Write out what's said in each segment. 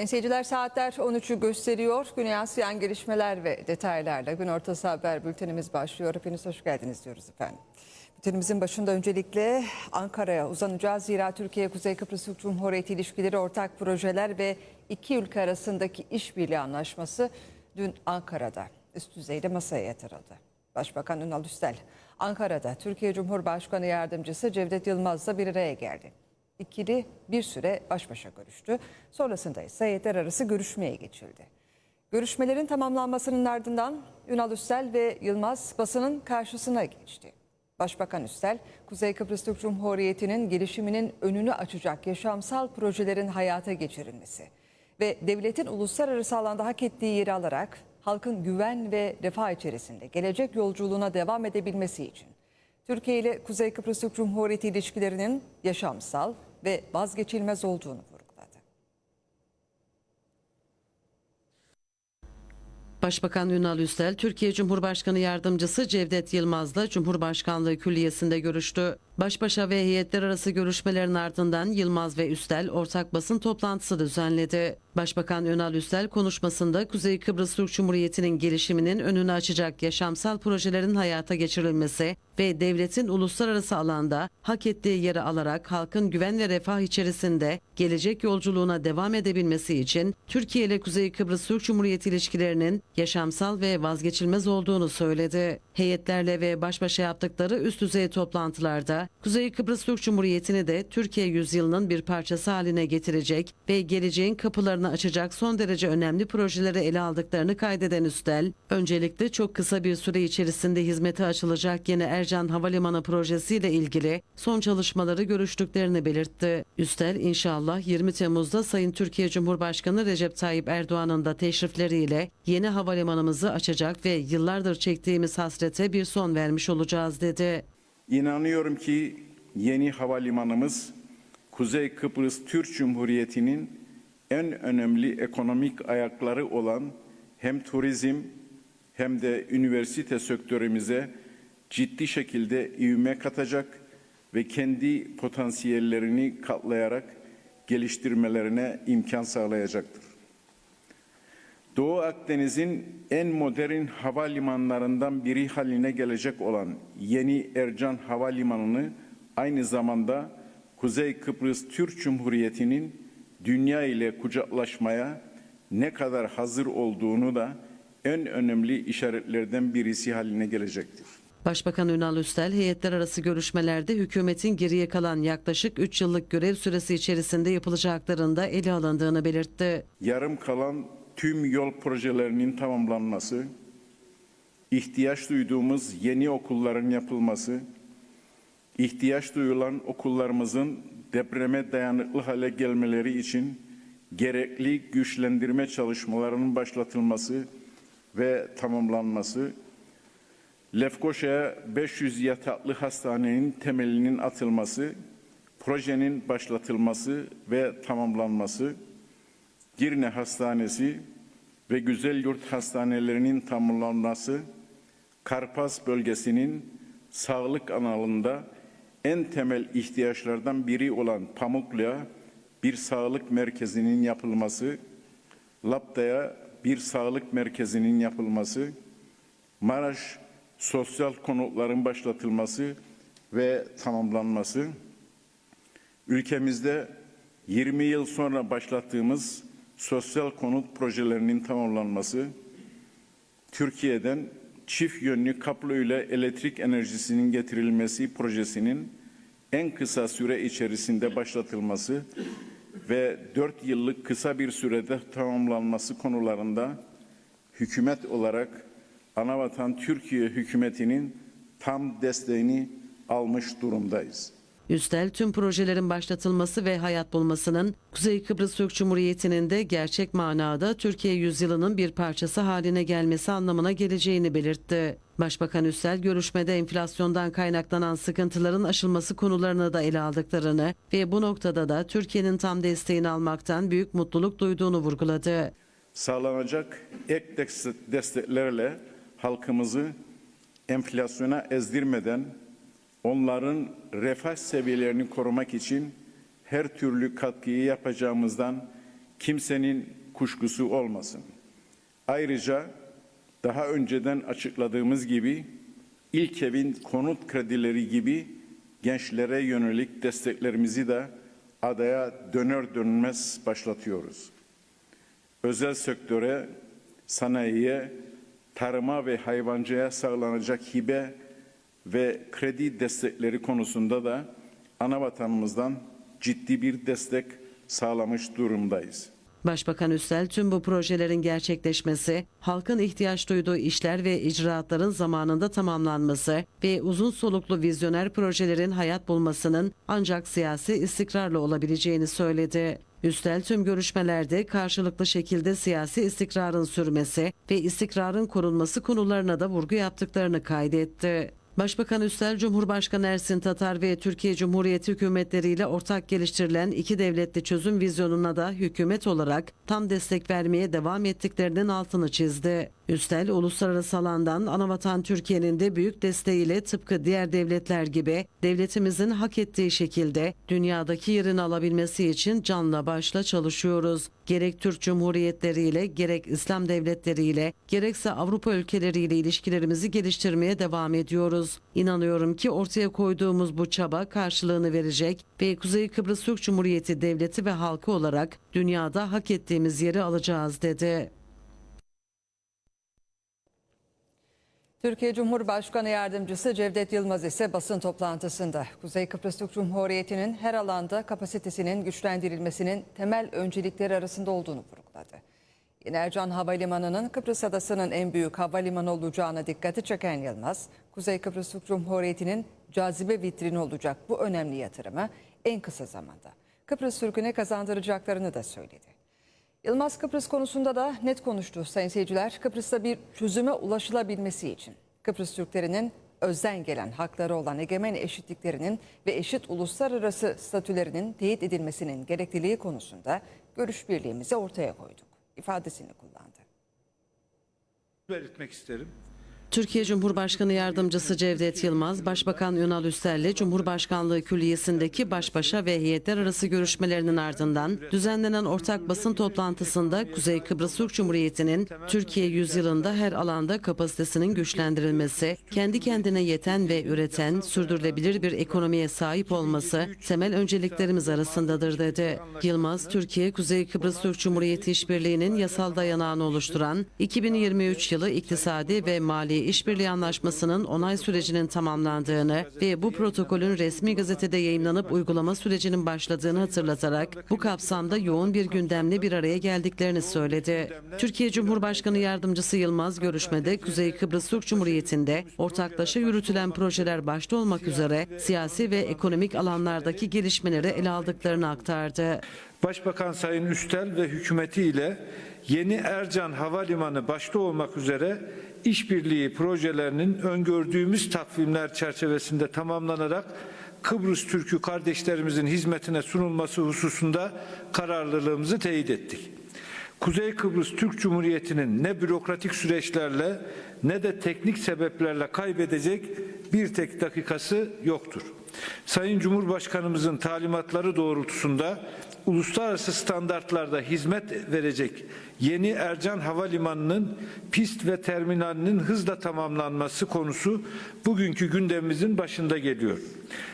Sayın seyirciler saatler 13'ü gösteriyor. Güney Asyan gelişmeler ve detaylarla gün ortası haber bültenimiz başlıyor. Hepiniz hoş geldiniz diyoruz efendim. Bültenimizin başında öncelikle Ankara'ya uzanacağız. Zira Türkiye Kuzey Kıbrıs Cumhuriyeti ilişkileri ortak projeler ve iki ülke arasındaki işbirliği anlaşması dün Ankara'da üst düzeyde masaya yatırıldı. Başbakan Ünal Üstel Ankara'da Türkiye Cumhurbaşkanı Yardımcısı Cevdet Yılmaz'la bir araya geldi. İkili bir süre baş başa görüştü. Sonrasında ise heyetler arası görüşmeye geçildi. Görüşmelerin tamamlanmasının ardından Ünal Üstel ve Yılmaz basının karşısına geçti. Başbakan Üstel, Kuzey Kıbrıs Türk Cumhuriyeti'nin gelişiminin önünü açacak yaşamsal projelerin hayata geçirilmesi ve devletin uluslararası alanda hak ettiği yeri alarak halkın güven ve refah içerisinde gelecek yolculuğuna devam edebilmesi için Türkiye ile Kuzey Kıbrıs Türk Cumhuriyeti ilişkilerinin yaşamsal ve vazgeçilmez olduğunu vurguladı. Başbakan Ünal Üstel, Türkiye Cumhurbaşkanı Yardımcısı Cevdet Yılmaz'la Cumhurbaşkanlığı Külliyesi'nde görüştü. Baş başa ve heyetler arası görüşmelerin ardından Yılmaz ve Üstel ortak basın toplantısı düzenledi. Başbakan Ünal Üstel konuşmasında Kuzey Kıbrıs Türk Cumhuriyeti'nin gelişiminin önünü açacak yaşamsal projelerin hayata geçirilmesi ve devletin uluslararası alanda hak ettiği yeri alarak halkın güven ve refah içerisinde gelecek yolculuğuna devam edebilmesi için Türkiye ile Kuzey Kıbrıs Türk Cumhuriyeti ilişkilerinin yaşamsal ve vazgeçilmez olduğunu söyledi. Heyetlerle ve baş başa yaptıkları üst düzey toplantılarda Kuzey Kıbrıs Türk Cumhuriyeti'ni de Türkiye yüzyılının bir parçası haline getirecek ve geleceğin kapılarını açacak son derece önemli projeleri ele aldıklarını kaydeden Üstel, öncelikle çok kısa bir süre içerisinde hizmete açılacak yeni Ercan Havalimanı projesiyle ilgili son çalışmaları görüştüklerini belirtti. Üstel inşallah 20 Temmuz'da Sayın Türkiye Cumhurbaşkanı Recep Tayyip Erdoğan'ın da teşrifleriyle yeni havalimanımızı açacak ve yıllardır çektiğimiz hasrete bir son vermiş olacağız dedi. İnanıyorum ki yeni havalimanımız Kuzey Kıbrıs Türk Cumhuriyeti'nin en önemli ekonomik ayakları olan hem turizm hem de üniversite sektörümüze ciddi şekilde ivme katacak ve kendi potansiyellerini katlayarak geliştirmelerine imkan sağlayacaktır. Doğu Akdeniz'in en modern havalimanlarından biri haline gelecek olan yeni Ercan Havalimanı'nı aynı zamanda Kuzey Kıbrıs Türk Cumhuriyeti'nin dünya ile kucaklaşmaya ne kadar hazır olduğunu da en önemli işaretlerden birisi haline gelecektir. Başbakan Ünal Üstel heyetler arası görüşmelerde hükümetin geriye kalan yaklaşık 3 yıllık görev süresi içerisinde yapılacaklarında ele alındığını belirtti. yarım kalan tüm yol projelerinin tamamlanması, ihtiyaç duyduğumuz yeni okulların yapılması, ihtiyaç duyulan okullarımızın depreme dayanıklı hale gelmeleri için gerekli güçlendirme çalışmalarının başlatılması ve tamamlanması, Lefkoşa'ya 500 yataklı hastanenin temelinin atılması, projenin başlatılması ve tamamlanması, Girne Hastanesi ve Güzel Yurt Hastanelerinin tamamlanması, Karpas bölgesinin sağlık alanında en temel ihtiyaçlardan biri olan Pamuklu'ya bir sağlık merkezinin yapılması, Lapta'ya bir sağlık merkezinin yapılması, Maraş sosyal konutların başlatılması ve tamamlanması, ülkemizde 20 yıl sonra başlattığımız sosyal konut projelerinin tamamlanması, Türkiye'den çift yönlü kablo ile elektrik enerjisinin getirilmesi projesinin en kısa süre içerisinde başlatılması ve 4 yıllık kısa bir sürede tamamlanması konularında hükümet olarak anavatan Türkiye hükümetinin tam desteğini almış durumdayız. Üstel tüm projelerin başlatılması ve hayat bulmasının Kuzey Kıbrıs Türk Cumhuriyeti'nin de gerçek manada Türkiye yüzyılının bir parçası haline gelmesi anlamına geleceğini belirtti. Başbakan Üstel görüşmede enflasyondan kaynaklanan sıkıntıların aşılması konularını da ele aldıklarını ve bu noktada da Türkiye'nin tam desteğini almaktan büyük mutluluk duyduğunu vurguladı. Sağlanacak ek desteklerle halkımızı enflasyona ezdirmeden onların refah seviyelerini korumak için her türlü katkıyı yapacağımızdan kimsenin kuşkusu olmasın. Ayrıca daha önceden açıkladığımız gibi ilk evin konut kredileri gibi gençlere yönelik desteklerimizi de adaya döner dönmez başlatıyoruz. Özel sektöre, sanayiye, tarıma ve hayvancıya sağlanacak hibe ve kredi destekleri konusunda da ana vatanımızdan ciddi bir destek sağlamış durumdayız. Başbakan Üstel tüm bu projelerin gerçekleşmesi, halkın ihtiyaç duyduğu işler ve icraatların zamanında tamamlanması ve uzun soluklu vizyoner projelerin hayat bulmasının ancak siyasi istikrarla olabileceğini söyledi. Üstel tüm görüşmelerde karşılıklı şekilde siyasi istikrarın sürmesi ve istikrarın korunması konularına da vurgu yaptıklarını kaydetti. Başbakan Üstel, Cumhurbaşkanı Ersin Tatar ve Türkiye Cumhuriyeti hükümetleriyle ortak geliştirilen iki devletli çözüm vizyonuna da hükümet olarak tam destek vermeye devam ettiklerinin altını çizdi. Üstel, uluslararası alandan Anavatan Türkiye'nin de büyük desteğiyle tıpkı diğer devletler gibi devletimizin hak ettiği şekilde dünyadaki yerini alabilmesi için canla başla çalışıyoruz. Gerek Türk Cumhuriyetleriyle, gerek İslam devletleriyle, gerekse Avrupa ülkeleriyle ilişkilerimizi geliştirmeye devam ediyoruz. İnanıyorum ki ortaya koyduğumuz bu çaba karşılığını verecek ve Kuzey Kıbrıs Türk Cumhuriyeti devleti ve halkı olarak dünyada hak ettiğimiz yeri alacağız dedi. Türkiye Cumhurbaşkanı Yardımcısı Cevdet Yılmaz ise basın toplantısında Kuzey Kıbrıs Türk Cumhuriyeti'nin her alanda kapasitesinin güçlendirilmesinin temel öncelikleri arasında olduğunu vurguladı. Ercan Havalimanı'nın Kıbrıs Adası'nın en büyük havalimanı olacağına dikkati çeken Yılmaz, Kuzey Kıbrıs Türk Cumhuriyeti'nin cazibe vitrini olacak bu önemli yatırımı en kısa zamanda Kıbrıs Türk'üne kazandıracaklarını da söyledi. Yılmaz Kıbrıs konusunda da net konuştu sayın seyirciler. Kıbrıs'ta bir çözüme ulaşılabilmesi için Kıbrıs Türklerinin özden gelen hakları olan egemen eşitliklerinin ve eşit uluslararası statülerinin teyit edilmesinin gerekliliği konusunda görüş birliğimizi ortaya koyduk ifadesini kullandı. belirtmek isterim. Türkiye Cumhurbaşkanı Yardımcısı Cevdet Yılmaz, Başbakan Ünal Üstel'le Cumhurbaşkanlığı Külliyesi'ndeki baş başa ve heyetler arası görüşmelerinin ardından düzenlenen ortak basın toplantısında Kuzey Kıbrıs Türk Cumhuriyeti'nin Türkiye yüzyılında her alanda kapasitesinin güçlendirilmesi, kendi kendine yeten ve üreten, sürdürülebilir bir ekonomiye sahip olması temel önceliklerimiz arasındadır dedi. Yılmaz, Türkiye Kuzey Kıbrıs Türk Cumhuriyeti İşbirliği'nin yasal dayanağını oluşturan 2023 yılı iktisadi ve mali işbirliği anlaşmasının onay sürecinin tamamlandığını ve bu protokolün resmi gazetede yayınlanıp uygulama sürecinin başladığını hatırlatarak bu kapsamda yoğun bir gündemle bir araya geldiklerini söyledi. Türkiye Cumhurbaşkanı Yardımcısı Yılmaz görüşmede Kuzey Kıbrıs Türk Cumhuriyeti'nde ortaklaşa yürütülen projeler başta olmak üzere siyasi ve ekonomik alanlardaki gelişmeleri ele aldıklarını aktardı. Başbakan Sayın Üstel ve hükümeti ile yeni Ercan Havalimanı başta olmak üzere işbirliği projelerinin öngördüğümüz takvimler çerçevesinde tamamlanarak Kıbrıs Türk'ü kardeşlerimizin hizmetine sunulması hususunda kararlılığımızı teyit ettik. Kuzey Kıbrıs Türk Cumhuriyeti'nin ne bürokratik süreçlerle ne de teknik sebeplerle kaybedecek bir tek dakikası yoktur. Sayın Cumhurbaşkanımızın talimatları doğrultusunda uluslararası standartlarda hizmet verecek yeni Ercan Havalimanı'nın pist ve terminalinin hızla tamamlanması konusu bugünkü gündemimizin başında geliyor.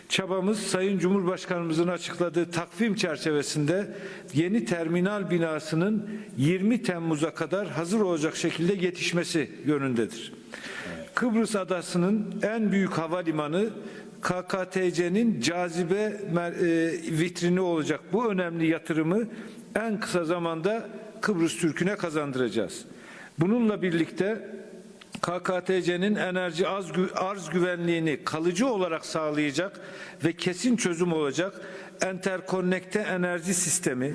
Çabamız Sayın Cumhurbaşkanımızın açıkladığı takvim çerçevesinde yeni terminal binasının 20 Temmuz'a kadar hazır olacak şekilde yetişmesi yönündedir. Kıbrıs Adası'nın en büyük havalimanı KKTC'nin cazibe e, vitrini olacak bu önemli yatırımı en kısa zamanda Kıbrıs Türk'üne kazandıracağız. Bununla birlikte KKTC'nin enerji arz güvenliğini kalıcı olarak sağlayacak ve kesin çözüm olacak enterkonnekte enerji sistemi,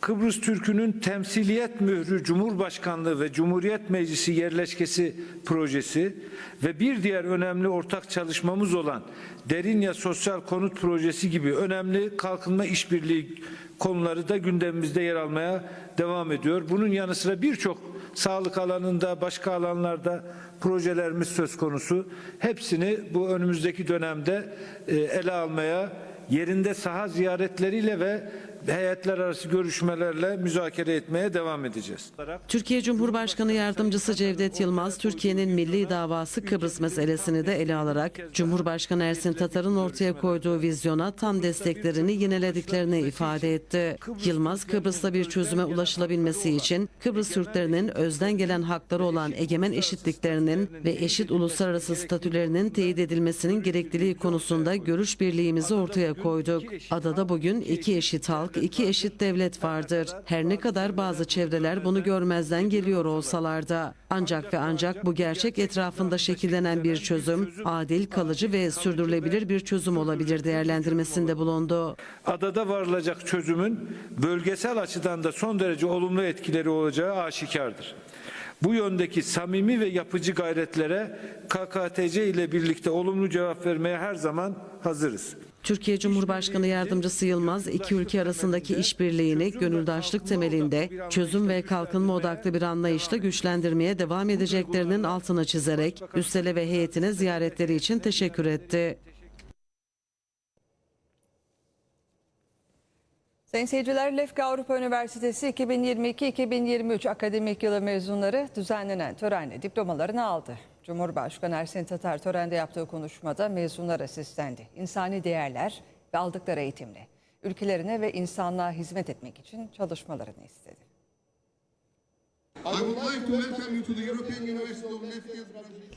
Kıbrıs Türk'ünün temsiliyet mührü Cumhurbaşkanlığı ve Cumhuriyet Meclisi yerleşkesi projesi ve bir diğer önemli ortak çalışmamız olan Derinya Sosyal Konut Projesi gibi önemli kalkınma işbirliği konuları da gündemimizde yer almaya devam ediyor. Bunun yanı sıra birçok sağlık alanında, başka alanlarda projelerimiz söz konusu. Hepsini bu önümüzdeki dönemde e, ele almaya yerinde saha ziyaretleriyle ve heyetler arası görüşmelerle müzakere etmeye devam edeceğiz. Türkiye Cumhurbaşkanı Yardımcısı Cevdet Yılmaz, Türkiye'nin milli davası Kıbrıs meselesini de ele alarak Cumhurbaşkanı Ersin Tatar'ın ortaya koyduğu vizyona tam desteklerini yinelediklerini ifade etti. Yılmaz, Kıbrıs'ta bir çözüme ulaşılabilmesi için Kıbrıs Türklerinin özden gelen hakları olan egemen eşitliklerinin ve eşit uluslararası statülerinin teyit edilmesinin gerekliliği konusunda görüş birliğimizi ortaya koyduk. Adada bugün iki eşit halk, iki eşit devlet vardır. Her ne kadar bazı çevreler bunu görmezden geliyor olsalar da. Ancak ve ancak bu gerçek etrafında şekillenen bir çözüm, adil, kalıcı ve sürdürülebilir bir çözüm olabilir değerlendirmesinde bulundu. Adada varılacak çözümün bölgesel açıdan da son derece olumlu etkileri olacağı aşikardır. Bu yöndeki samimi ve yapıcı gayretlere KKTC ile birlikte olumlu cevap vermeye her zaman hazırız. Türkiye Cumhurbaşkanı Yardımcısı Yılmaz, iki ülke arasındaki işbirliğini gönüldaşlık temelinde çözüm ve kalkınma odaklı bir anlayışla güçlendirmeye devam edeceklerinin altına çizerek Üstele ve heyetine ziyaretleri için teşekkür etti. Sayın seyirciler, Lefke Avrupa Üniversitesi 2022-2023 akademik yılı mezunları düzenlenen törenle diplomalarını aldı. Cumhurbaşkanı Ersin Tatar törende yaptığı konuşmada mezunlara seslendi. İnsani değerler ve aldıkları eğitimle ülkelerine ve insanlığa hizmet etmek için çalışmalarını istedi.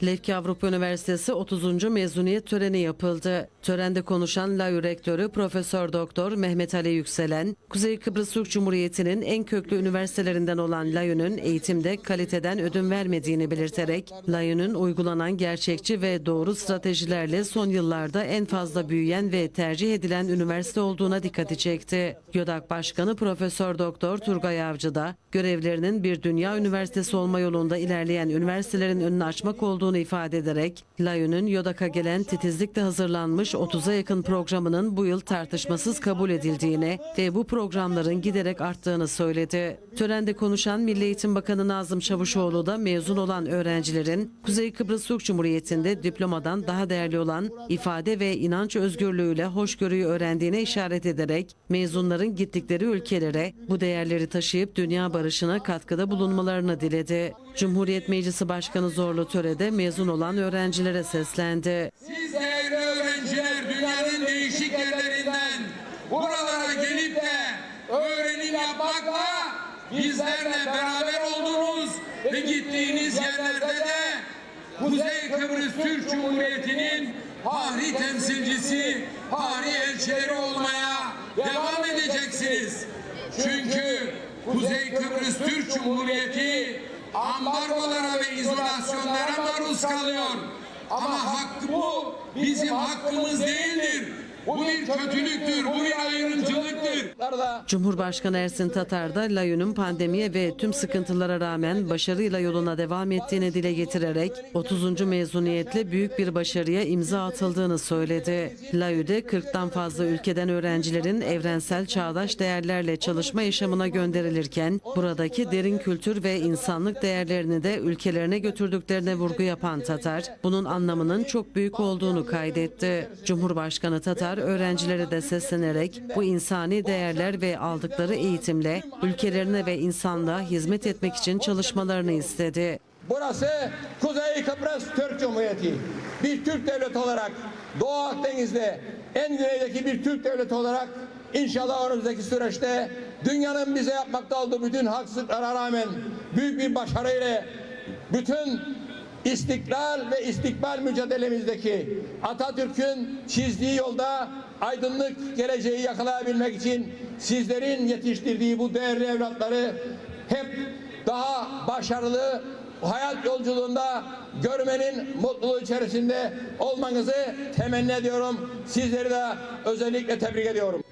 Lefke Avrupa Üniversitesi 30. mezuniyet töreni yapıldı. Törende konuşan LAÜ Rektörü Profesör Doktor Mehmet Ali Yükselen, Kuzey Kıbrıs Türk Cumhuriyeti'nin en köklü üniversitelerinden olan LAÜ'nün eğitimde kaliteden ödün vermediğini belirterek, LAÜ'nün uygulanan gerçekçi ve doğru stratejilerle son yıllarda en fazla büyüyen ve tercih edilen üniversite olduğuna dikkati çekti. GÖDAK Başkanı Profesör Doktor Turgay Avcı da görevlerinin bir dünya üniversitesi olma yolunda ilerleyen üniversitelerin önünü açmak olduğunu ifade ederek, LAÜ'nün YODAK'a gelen titizlikle hazırlanmış 30'a yakın programının bu yıl tartışmasız kabul edildiğini ve bu programların giderek arttığını söyledi. Törende konuşan Milli Eğitim Bakanı Nazım Çavuşoğlu da mezun olan öğrencilerin Kuzey Kıbrıs Türk Cumhuriyeti'nde diplomadan daha değerli olan ifade ve inanç özgürlüğüyle hoşgörüyü öğrendiğine işaret ederek mezunların gittikleri ülkelere bu değerleri taşıyıp dünya barışına katkıda bulunmalarını diledi. Cumhuriyet Meclisi Başkanı Zorlu Töre'de mezun olan öğrencilere seslendi. Siz değerli öğrenciler dünyanın değişik yerlerinden buralara gelip de öğrenim yapmakla bizlerle beraber oldunuz ve gittiğiniz yerlerde de Kuzey Kıbrıs Türk Cumhuriyeti'nin fahri temsilcisi, fahri elçileri olmaya devam edeceksiniz. Çünkü Kuzey Kıbrıs Türk Cumhuriyeti ambargolara ve izolasyonlara maruz kalıyor. Ama hakkı bu bizim hakkımız değildir. Bu bir kötülüktür, bu bir ayrımcılıktır. Cumhurbaşkanı Ersin Tatar da LAYU'nun pandemiye ve tüm sıkıntılara rağmen başarıyla yoluna devam ettiğini dile getirerek 30. mezuniyetle büyük bir başarıya imza atıldığını söyledi. LAYU'de 40'tan fazla ülkeden öğrencilerin evrensel çağdaş değerlerle çalışma yaşamına gönderilirken buradaki derin kültür ve insanlık değerlerini de ülkelerine götürdüklerine vurgu yapan Tatar, bunun anlamının çok büyük olduğunu kaydetti. Cumhurbaşkanı Tatar öğrencilere de seslenerek bu insani değerler ve aldıkları eğitimle ülkelerine ve insanlığa hizmet etmek için çalışmalarını istedi. Burası Kuzey Kıbrıs Türk Cumhuriyeti. Bir Türk devleti olarak Doğu Akdeniz'de en güneydeki bir Türk devleti olarak inşallah önümüzdeki süreçte dünyanın bize yapmakta olduğu bütün haksızlıklara rağmen büyük bir başarıyla bütün istiklal ve istikbal mücadelemizdeki Atatürk'ün çizdiği yolda aydınlık geleceği yakalayabilmek için sizlerin yetiştirdiği bu değerli evlatları hep daha başarılı hayat yolculuğunda görmenin mutluluğu içerisinde olmanızı temenni ediyorum. Sizleri de özellikle tebrik ediyorum.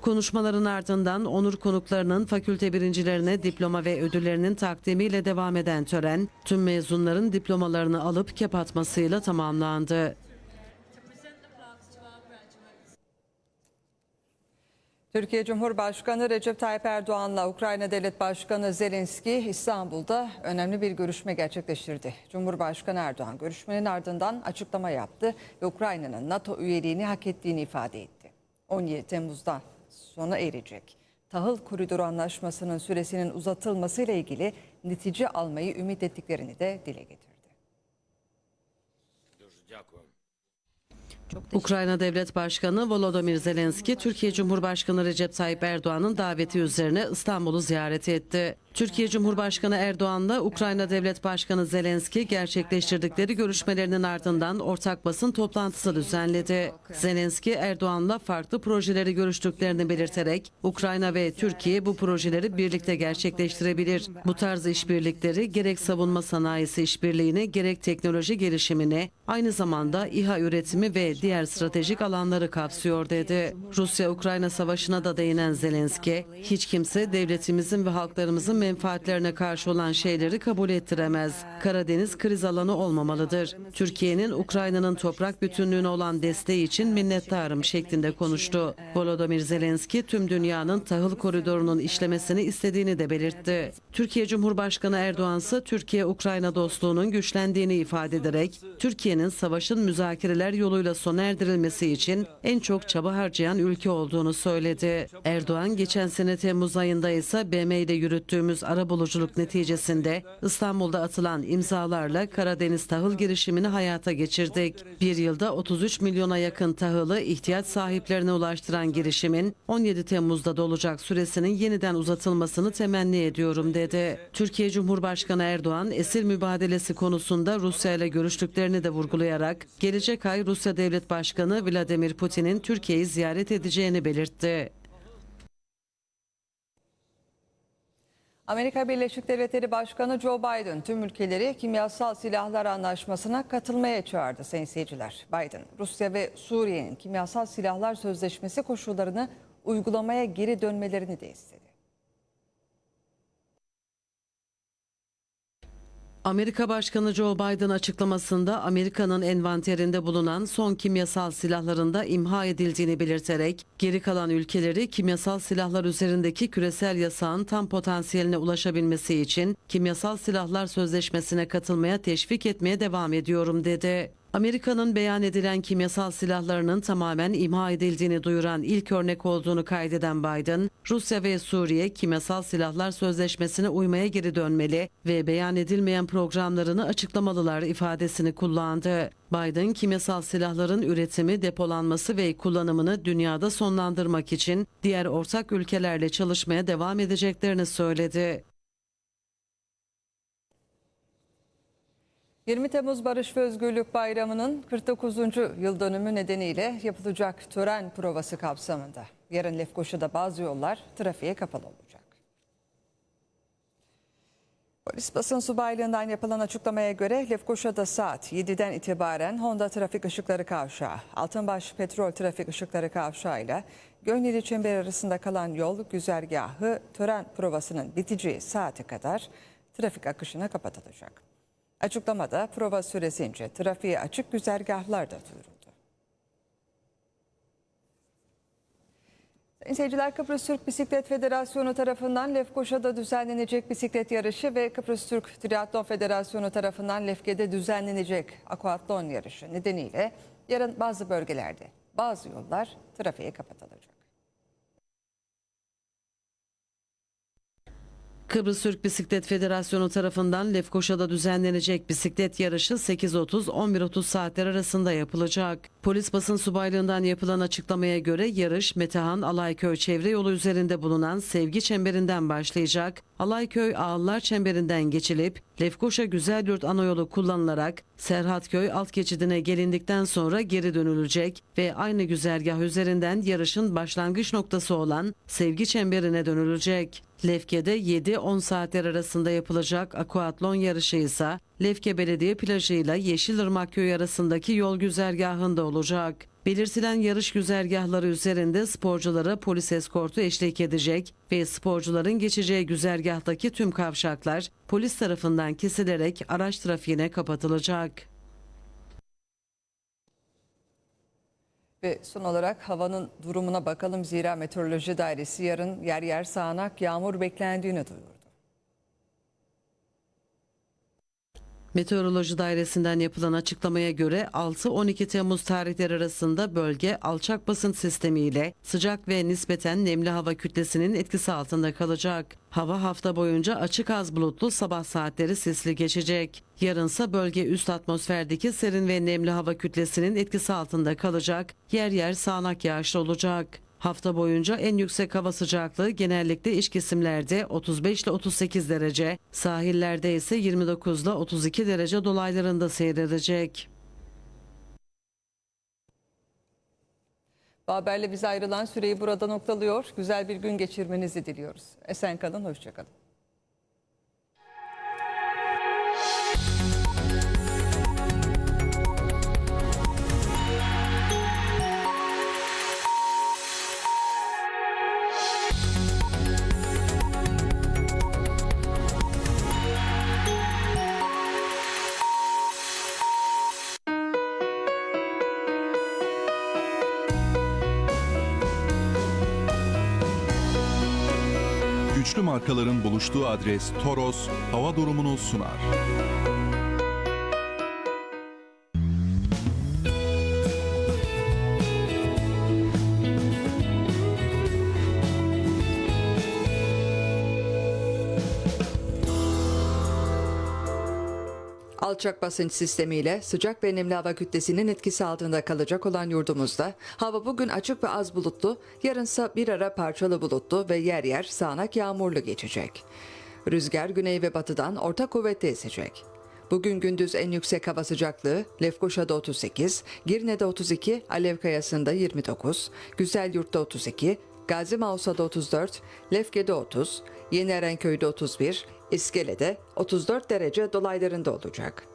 Konuşmaların ardından onur konuklarının fakülte birincilerine diploma ve ödüllerinin takdimiyle devam eden tören, tüm mezunların diplomalarını alıp kep atmasıyla tamamlandı. Türkiye Cumhurbaşkanı Recep Tayyip Erdoğan'la Ukrayna Devlet Başkanı Zelenski İstanbul'da önemli bir görüşme gerçekleştirdi. Cumhurbaşkanı Erdoğan görüşmenin ardından açıklama yaptı ve Ukrayna'nın NATO üyeliğini hak ettiğini ifade etti. 17 Temmuz'dan sona erecek. Tahıl koridoru anlaşmasının süresinin uzatılmasıyla ilgili netice almayı ümit ettiklerini de dile getirdi. Ukrayna Devlet Başkanı Volodymyr Zelenski, Türkiye Cumhurbaşkanı Recep Tayyip Erdoğan'ın daveti üzerine İstanbul'u ziyaret etti. Türkiye Cumhurbaşkanı Erdoğan'la Ukrayna Devlet Başkanı Zelenski gerçekleştirdikleri görüşmelerinin ardından ortak basın toplantısı düzenledi. Zelenski Erdoğan'la farklı projeleri görüştüklerini belirterek Ukrayna ve Türkiye bu projeleri birlikte gerçekleştirebilir. Bu tarz işbirlikleri gerek savunma sanayisi işbirliğini gerek teknoloji gelişimini aynı zamanda İHA üretimi ve diğer stratejik alanları kapsıyor dedi. Rusya-Ukrayna savaşına da değinen Zelenski, hiç kimse devletimizin ve halklarımızın menfaatlerine karşı olan şeyleri kabul ettiremez. Karadeniz kriz alanı olmamalıdır. Türkiye'nin Ukrayna'nın toprak bütünlüğüne olan desteği için minnettarım şeklinde konuştu. Volodymyr Zelenski tüm dünyanın tahıl koridorunun işlemesini istediğini de belirtti. Türkiye Cumhurbaşkanı Erdoğan ise Türkiye-Ukrayna dostluğunun güçlendiğini ifade ederek Türkiye'nin savaşın müzakereler yoluyla sona erdirilmesi için en çok çaba harcayan ülke olduğunu söyledi. Erdoğan geçen sene Temmuz ayında ise BM ile yürüttüğümüz arabuluculuk neticesinde İstanbul'da atılan imzalarla Karadeniz tahıl girişimini hayata geçirdik. Bir yılda 33 milyona yakın tahılı ihtiyaç sahiplerine ulaştıran girişimin 17 Temmuz'da dolacak süresinin yeniden uzatılmasını temenni ediyorum dedi. Türkiye Cumhurbaşkanı Erdoğan esir mübadelesi konusunda Rusya ile görüştüklerini de vurgulayarak gelecek ay Rusya Devlet Başkanı Vladimir Putin'in Türkiye'yi ziyaret edeceğini belirtti. Amerika Birleşik Devletleri Başkanı Joe Biden tüm ülkeleri kimyasal silahlar anlaşmasına katılmaya çağırdı sayın seyirciler. Biden, Rusya ve Suriye'nin kimyasal silahlar sözleşmesi koşullarını uygulamaya geri dönmelerini de istedi. Amerika Başkanı Joe Biden açıklamasında Amerika'nın envanterinde bulunan son kimyasal silahların da imha edildiğini belirterek geri kalan ülkeleri kimyasal silahlar üzerindeki küresel yasağın tam potansiyeline ulaşabilmesi için kimyasal silahlar sözleşmesine katılmaya teşvik etmeye devam ediyorum dedi. Amerika'nın beyan edilen kimyasal silahlarının tamamen imha edildiğini duyuran ilk örnek olduğunu kaydeden Biden, Rusya ve Suriye kimyasal silahlar sözleşmesine uymaya geri dönmeli ve beyan edilmeyen programlarını açıklamalılar ifadesini kullandı. Biden, kimyasal silahların üretimi, depolanması ve kullanımını dünyada sonlandırmak için diğer ortak ülkelerle çalışmaya devam edeceklerini söyledi. 20 Temmuz Barış ve Özgürlük Bayramı'nın 49. yıl dönümü nedeniyle yapılacak tören provası kapsamında yarın Lefkoşa'da bazı yollar trafiğe kapalı olacak. Polis basın subaylığından yapılan açıklamaya göre Lefkoşa'da saat 7'den itibaren Honda trafik ışıkları kavşağı, Altınbaş petrol trafik ışıkları kavşağı ile Gönleli Çember arasında kalan yol güzergahı tören provasının biteceği saate kadar trafik akışına kapatılacak. Açıklamada prova süresince trafiğe açık güzergahlar da duyuruldu. Sayın seyirciler Kıbrıs Türk Bisiklet Federasyonu tarafından Lefkoşa'da düzenlenecek bisiklet yarışı ve Kıbrıs Türk Triatlon Federasyonu tarafından Lefke'de düzenlenecek aquatlon yarışı nedeniyle yarın bazı bölgelerde bazı yollar trafiğe kapatılacak. Kıbrıs Türk Bisiklet Federasyonu tarafından Lefkoşa'da düzenlenecek bisiklet yarışı 8.30-11.30 saatler arasında yapılacak. Polis basın subaylığından yapılan açıklamaya göre yarış Metehan Alayköy çevre yolu üzerinde bulunan Sevgi Çemberinden başlayacak. Alayköy Ağıllar Çemberinden geçilip Lefkoşa Güzelyurt ana yolu kullanılarak Serhatköy alt geçidine gelindikten sonra geri dönülecek ve aynı güzergah üzerinden yarışın başlangıç noktası olan Sevgi Çemberi'ne dönülecek. Lefke'de 7-10 saatler arasında yapılacak akuatlon yarışı ise Lefke Belediye Plajı ile Yeşilırmak Köyü arasındaki yol güzergahında olacak. Belirtilen yarış güzergahları üzerinde sporculara polis eskortu eşlik edecek ve sporcuların geçeceği güzergahtaki tüm kavşaklar polis tarafından kesilerek araç trafiğine kapatılacak. Ve son olarak havanın durumuna bakalım. Zira Meteoroloji Dairesi yarın yer yer sağanak yağmur beklendiğini duyurdu. Meteoroloji Dairesi'nden yapılan açıklamaya göre 6-12 Temmuz tarihleri arasında bölge alçak basınç sistemiyle sıcak ve nispeten nemli hava kütlesinin etkisi altında kalacak. Hava hafta boyunca açık az bulutlu sabah saatleri sisli geçecek. Yarınsa bölge üst atmosferdeki serin ve nemli hava kütlesinin etkisi altında kalacak. Yer yer sağanak yağışlı olacak. Hafta boyunca en yüksek hava sıcaklığı genellikle iç kesimlerde 35 ile 38 derece, sahillerde ise 29 ile 32 derece dolaylarında seyredecek. Haberle bize ayrılan süreyi burada noktalıyor. Güzel bir gün geçirmenizi diliyoruz. Esen kalın, hoşçakalın. Markaların buluştuğu adres Toros hava durumunu sunar. Alçak basınç sistemiyle sıcak ve nemli hava kütlesinin etkisi altında kalacak olan yurdumuzda hava bugün açık ve az bulutlu, yarınsa bir ara parçalı bulutlu ve yer yer sağanak yağmurlu geçecek. Rüzgar güney ve batıdan orta kuvvette esecek. Bugün gündüz en yüksek hava sıcaklığı Lefkoşa'da 38, Girne'de 32, Alevkayası'nda 29, Güzelyurt'ta 32, Gazi Mausa'da 34, Lefke'de 30, Yeni Erenköy'de 31, İskele'de 34 derece dolaylarında olacak.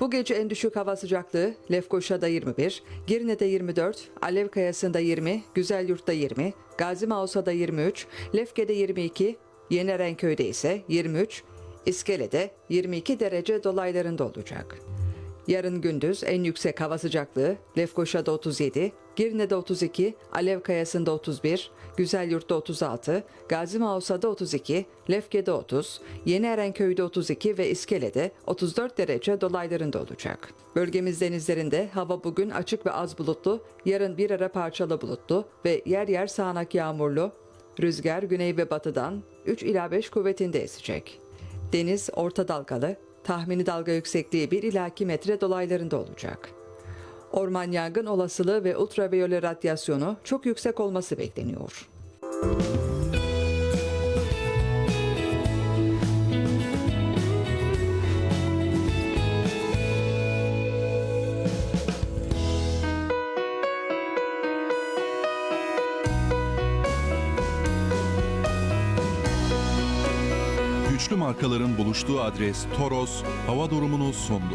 Bu gece en düşük hava sıcaklığı Lefkoşa'da 21, Girne'de 24, Alev Kayası'nda 20, Güzelyurt'ta 20, Gazi Mausa'da 23, Lefke'de 22, Yeni Erenköy'de ise 23, İskele'de 22 derece dolaylarında olacak. Yarın gündüz en yüksek hava sıcaklığı Lefkoşa'da 37, Girne'de 32, Alev Kayası'nda 31, Güzelyurt'ta 36, Gazi Mausa'da 32, Lefke'de 30, Yeni Erenköy'de 32 ve İskele'de 34 derece dolaylarında olacak. Bölgemiz denizlerinde hava bugün açık ve az bulutlu, yarın bir ara parçalı bulutlu ve yer yer sağanak yağmurlu, rüzgar güney ve batıdan 3 ila 5 kuvvetinde esecek. Deniz orta dalgalı, tahmini dalga yüksekliği 1 ila 2 metre dolaylarında olacak. Orman yangın olasılığı ve ultraviyole radyasyonu çok yüksek olması bekleniyor. Güçlü markaların buluştuğu adres Toros hava durumunu sundu.